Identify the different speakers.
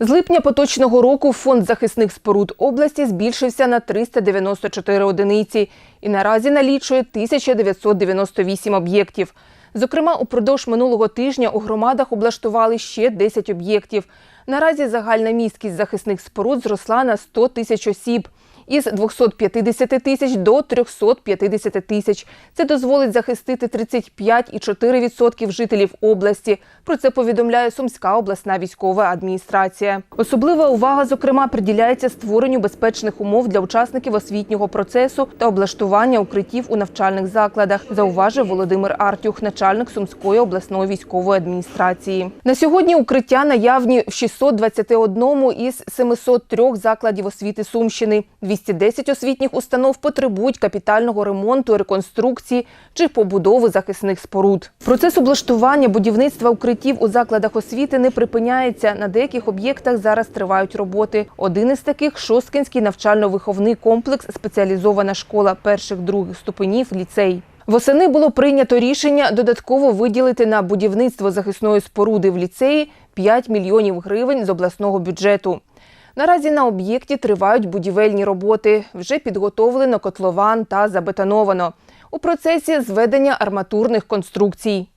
Speaker 1: З липня поточного року фонд захисних споруд області збільшився на 394 одиниці і наразі налічує 1998 об'єктів. Зокрема, упродовж минулого тижня у громадах облаштували ще 10 об'єктів. Наразі загальна міськість захисних споруд зросла на 100 тисяч осіб із 250 тисяч до 350 тисяч. Це дозволить захистити 35,4% жителів області. Про це повідомляє Сумська обласна військова адміністрація. Особлива увага, зокрема, приділяється створенню безпечних умов для учасників освітнього процесу та облаштування укриттів у навчальних закладах, зауважив Володимир Артюх, начальник Сумської обласної військової адміністрації. На сьогодні укриття наявні в 621 із 703 закладів освіти Сумщини. 210 освітніх установ потребують капітального ремонту, реконструкції чи побудови захисних споруд. Процес облаштування будівництва укриттів у закладах освіти не припиняється. На деяких об'єктах зараз тривають роботи. Один із таких Шосткинський навчально-виховний комплекс, спеціалізована школа перших-других ступенів, ліцей. Восени було прийнято рішення додатково виділити на будівництво захисної споруди в ліцеї 5 мільйонів гривень з обласного бюджету. Наразі на об'єкті тривають будівельні роботи. Вже підготовлено котлован та забетоновано. У процесі зведення арматурних конструкцій.